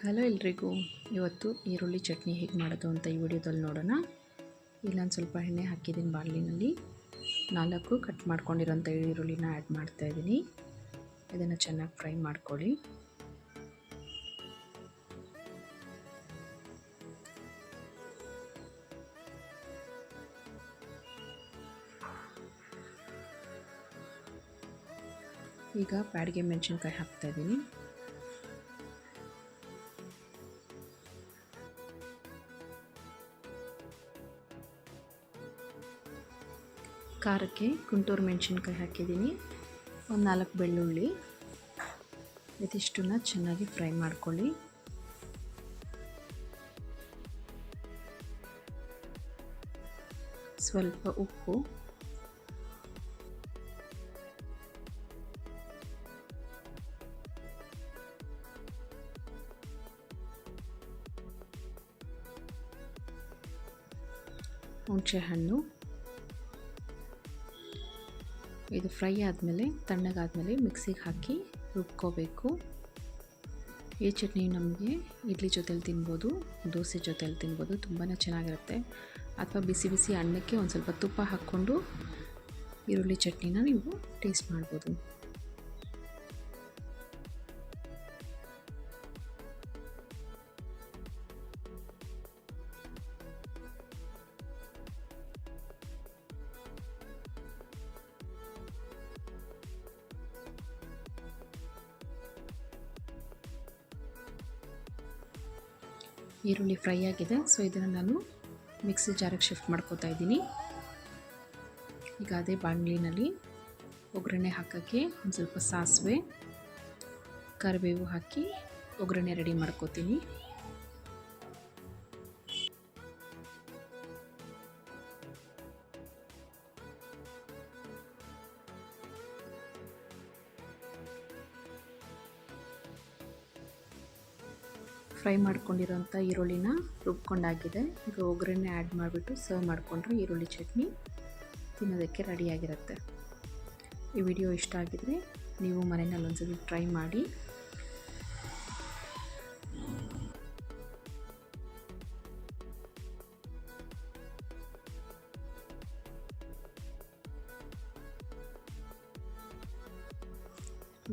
Hello ಎಲ್ರಿಗೂ. ಇವತ್ತು ಈರುಳ್ಳಿ ಚಟ್ನಿ ಹೇಗೆ ಮಾಡೋದು ಅಂತ ಈ ವಿಡಿಯೋದಲ್ಲಿ ನೋಡೋಣ. ಇಲ್ಲೊಂದು ಸ್ವಲ್ಪ ಎಣ್ಣೆ ಹಾಕಿದ್ದೀನಿ ಬಾಣಲಿನಲ್ಲಿ. ನಾಲ್ಕು ಕಟ್ ಮಾಡ್ಕೊಂಡಿರೋಂಥ ಈರುಳ್ಳಿನ ಆ್ಯಡ್ ಮಾಡ್ತಾಯಿದ್ದೀನಿ ಇದನ್ನು ಚೆನ್ನಾಗಿ ಫ್ರೈ ಮಾಡ್ಕೊಳ್ಳಿ. ಈಗ ಬ್ಯಾಡಿಗೆ ಮೆಣಸಿನ್ಕಾಯಿ ಹಾಕ್ತಾಯಿದ್ದೀನಿ ಖಾರಕ್ಕೆ ಕುಂಟೂರು ಮೆಣಸಿನ್ಕಾಯಿ ಹಾಕಿದ್ದೀನಿ. ಒಂದು ನಾಲ್ಕು ಬೆಳ್ಳುಳ್ಳಿ. ಇದಿಷ್ಟನ್ನ ಚೆನ್ನಾಗಿ ಫ್ರೈ ಮಾಡ್ಕೊಳ್ಳಿ. ಸ್ವಲ್ಪ ಉಪ್ಪು. ಹುಣಸೆಹಣ್ಣು. ಇದು ಫ್ರೈ ಆದಮೇಲೆ ತಣ್ಣಗಾದಮೇಲೆ ಮಿಕ್ಸಿಗೆ ಹಾಕಿ ರುಬ್ಕೋಬೇಕು. ಈ ಚಟ್ನಿ ನಮಗೆ ಇಡ್ಲಿ ಜೊತೆಲಿ ತಿನ್ಬೋದು, ದೋಸೆ ಜೊತೆಲಿ ತಿನ್ಬೋದು ತುಂಬಾ ಚೆನ್ನಾಗಿರುತ್ತೆ. ಅಥವಾ ಬಿಸಿ ಬಿಸಿ ಅನ್ನಕ್ಕೆ ಒಂದು ಸ್ವಲ್ಪ ತುಪ್ಪ ಹಾಕ್ಕೊಂಡು ಈರುಳ್ಳಿ ಚಟ್ನಿನ ನೀವು ಟೇಸ್ಟ್ ಮಾಡ್ಬೋದು. ಈರುಳ್ಳಿ ಫ್ರೈ ಆಗಿದೆ. ಸೊ ಇದನ್ನು ನಾನು ಮಿಕ್ಸಿ ಜಾರಿಗೆ ಶಿಫ್ಟ್ ಮಾಡ್ಕೋತಾ ಇದ್ದೀನಿ. ಈಗ ಅದೇ ಬಾಣಲಿನಲ್ಲಿ ಒಗ್ಗರಣೆ ಹಾಕೋಕ್ಕೆ ಒಂದು ಸ್ವಲ್ಪ ಸಾಸಿವೆ, ಕರಿಬೇವು ಹಾಕಿ ಒಗ್ಗರಣೆ ರೆಡಿ ಮಾಡ್ಕೋತೀನಿ. ಫ್ರೈ ಮಾಡ್ಕೊಂಡಿರೋಂಥ ಈರುಳ್ಳಿನ ರುಬ್ಕೊಂಡಾಗಿದೆ. ಈಗ ಒಗ್ಗರಣೆ ಆ್ಯಡ್ ಮಾಡಿಬಿಟ್ಟು ಸರ್ವ್ ಮಾಡಿಕೊಂಡ್ರೆ ಈರುಳ್ಳಿ ಚಟ್ನಿ ತಿನ್ನೋದಕ್ಕೆ ರೆಡಿಯಾಗಿರುತ್ತೆ ಈ ವಿಡಿಯೋ ಇಷ್ಟ ಆಗಿದರೆ ನೀವು ಮನೆಯಲ್ಲಿ ಒಂದ್ಸತಿ ಟ್ರೈ ಮಾಡಿ.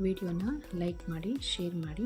ವಿಡಿಯೋನ ಲೈಕ್ ಮಾಡಿ ಶೇರ್ ಮಾಡಿ.